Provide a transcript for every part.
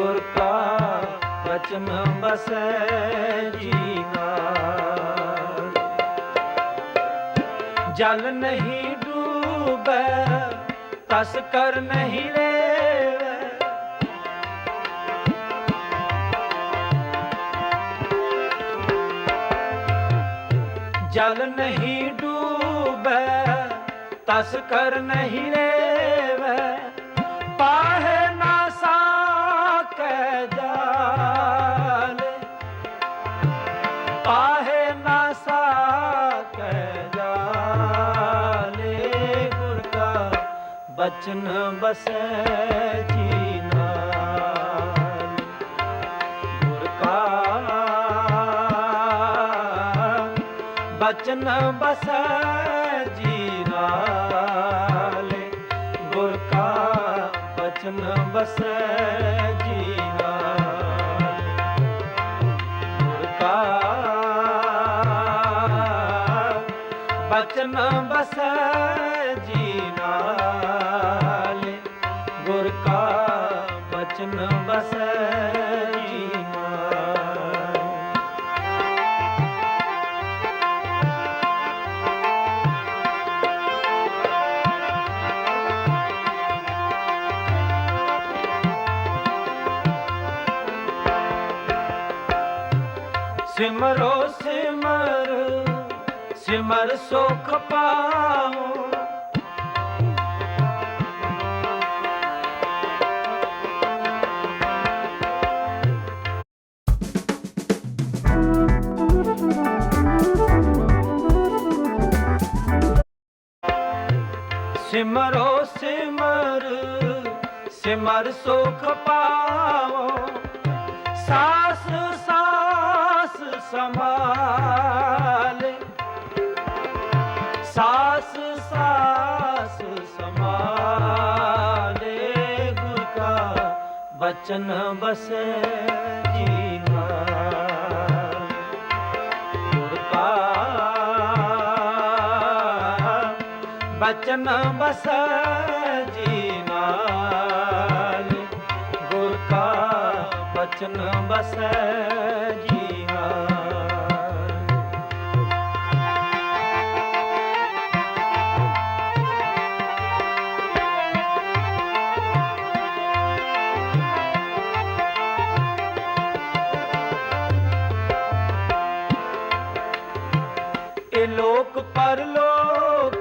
ਗੁਰ ਕਾ ਬਚਨ ਬਸੈ ਜੀਨਾ ਜਲ ਨਹੀਂ ਡੂਬੈ ਤਸ ਕਰ ਨਹੀਂ ਰੇਵੈ। ਜਲ ਨਹੀਂ ਡੂਬੈ ਤਸ ਕਰ ਨਹੀਂ ਰੇਵੈ। ਬਚਨ ਬਸੈ ਜੀ ਨਾਲ ਗੁਰ ਕਾ ਬਚਨ ਬਸੈ ਜੀ ਨਾਲ ਗੁਰ ਕਾ ਬਚਨ ਬਸੈ ਬਚਨ ਬਸੈ ਜੀ ਨਾਲ। ਗੁਰ ਕਾ ਬਚਨ ਬਸੈ ਜੀ ਸਿਮਰੋ ਸਿਮਰ ਸੁਖ ਪਾਓ। ਸਿਮਰੋ ਸਿਮਰ ਸਿਮਰ ਸੁਖ ਪਾਓ। ਸਾਸ ਸਾਸ ਸੰਭਾਲੇ ਸਾਸ ਸਾਸ ਸੰਭਾਲੇ ਗੁਰ ਕਾ ਬਚਨ ਬਸੈ ਜੀ ਨਾਲ ਗੁਰ ਕਾ ਬਚਨ ਬਸੈ ਜੀ ਨਾਲ ਗੁਰ ਕਾ ਬਚਨ ਬਸੈ ਜੀ ਇਹ ਲੋਕ ਪਰਲੋਕ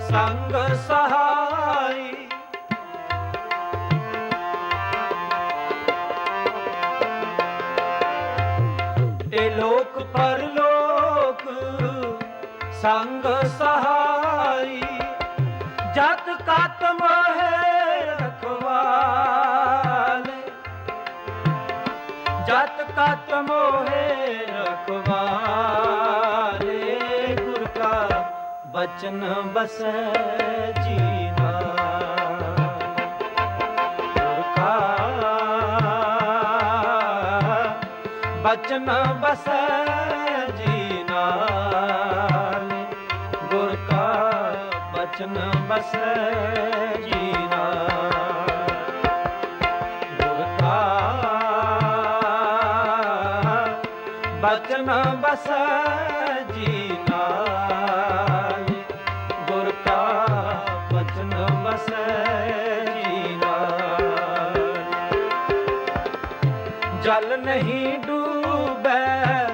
ਸੰਗ ਸਹਾਈ। ਇਹ ਲੋਕ ਪਰਲੋਕ ਸੰਗ ਸਹਾਈ। ਜਤ ਕਤ ਮੋਹਿ ਰਖਵਾਲੇ। ਜਤ ਕਤ ਮੋਹਿ ਰਖਵਾਲੇ। ਬਚਨ ਬਸੈ ਜੀ ਨਾਲ ਗੁਰ ਕਾ ਬਚਨ ਬਸੈ ਜੀ ਨਾਲ ਗੁਰ ਕਾ ਬਚਨ ਬਸੈ ਜੀ ਨਾਲ ਗੁਰ ਕਾ ਬਚਨ ਬਸੈ ਬਸੈ ਜਲ ਨਹੀਂ ਡੂਬੈ,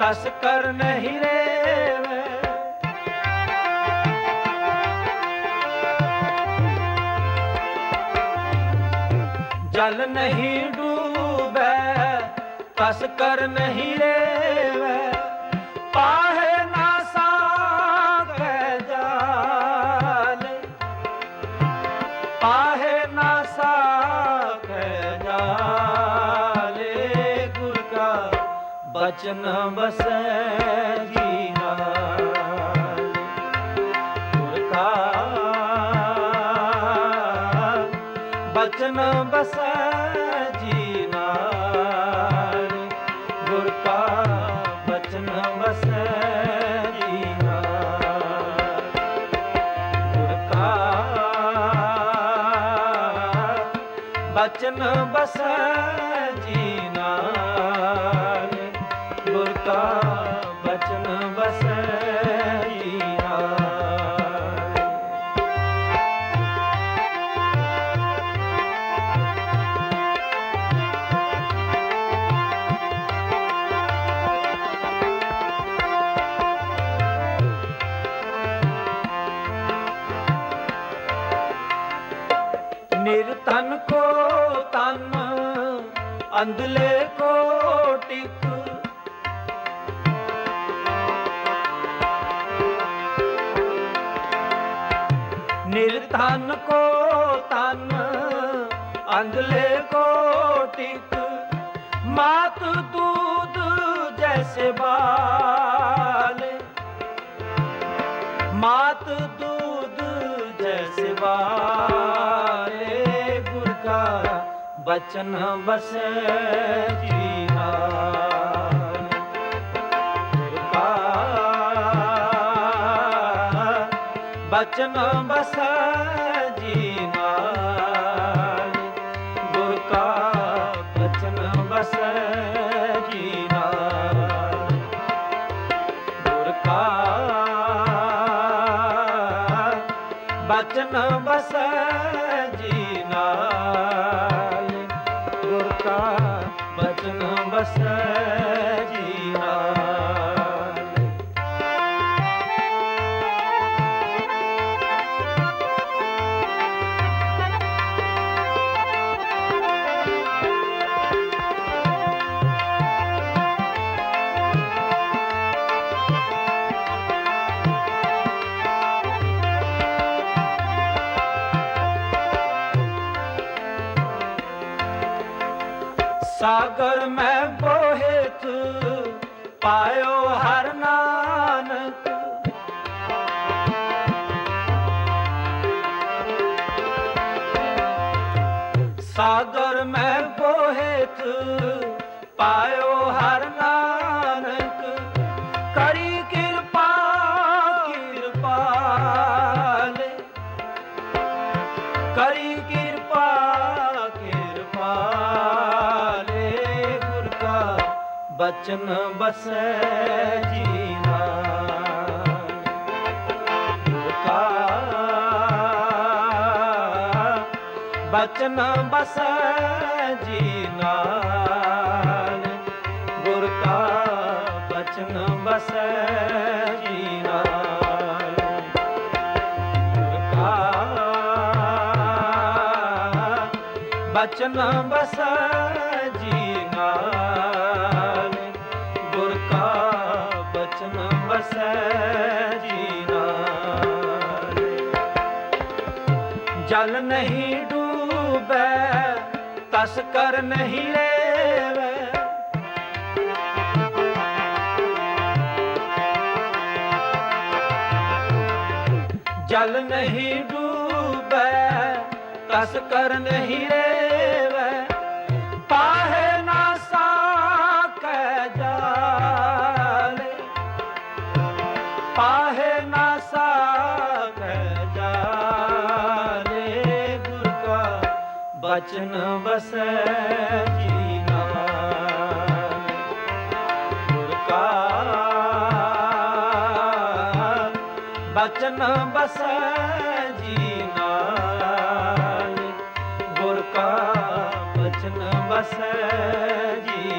ਤਸ ਕਰ ਨਹੀਂ ਰੇਵੈ। ਜਲ ਨਹੀਂ ਡੂਬੈ, ਤਸ ਕਰ ਨਹੀਂ ਰੇਵੈ। ਬਚਨ ਬਸੈ ਜੀ ਨਾਲ ਗੁਰ ਕਾ ਬਚਨ ਬਸੈ ਜੀ ਨਾਲ ਗੁਰ ਕਾ ਬਚਨ ਬਸੈ ਜੀ ਨਾਲ ਗੁਰ ਕਾ ਬਚਨ ਬਸੈ ਨਿਰਤਨ ਕੋ ਤਨ ਅੰਧਲੇ ਕੋ ਟਿਕ ਨਿਰਧਨ ਕੋ ਤਨ ਅੰਧਲੇ ਕੋ ਟਿਕ। ਮਾਤ ਦੂਧ ਜੈਸੇ ਬਾਲ। ਮਾਤ ਦੂਧ ਜੈਸੇ ਬਾਲੇ। ਗੁਰ ਕਾ ਬਚਨ ਬਸੇ ਜੀਵਾ ਬਚਨ ਬਸੈ ਜੀ ਨਾਲ। ਗੁਰ ਕਾ ਬਚਨ ਜੀ ਨਾਲ। ਗੁਰ ਕਾ ਬਚਨ ਜੀ ਨਾਲ। ਗੁਰ ਕਾ ਬਚਨ ਪਾਇਓ ਹਰ ਨਾਨਕ। ਸਾਗਰ ਮੈਂ ਬੋਹਿਤ ਪਾਇਓ ਹਰ ਬਚਨ ਬਸੈ ਜੀ ਨਾਲ ਗੁਰ ਕਾ ਬਚਨ ਬਸੈ ਜੀ ਨਾਲ ਗੁਰ ਕਾ ਬਚਨ ਬਸੈ ਜੀ ਨਾਲ ਕਾ ਬਚਨ ਬਸੈ ਜਲ ਨਹੀਂ ਡੂਬੈ ਤਸ ਕਰ ਨਹੀਂ ਲੈਵੈ ਜਲ ਨਹੀਂ ਡੂਬੈ ਤਸ ਕਰ ਨਹੀਂ ਰੇਵੈ। ਵਚਨ ਬਸੈ ਜੀ ਨਾਲ ਗੁਰ ਕਾ ਬਚਨ ਬਸੈ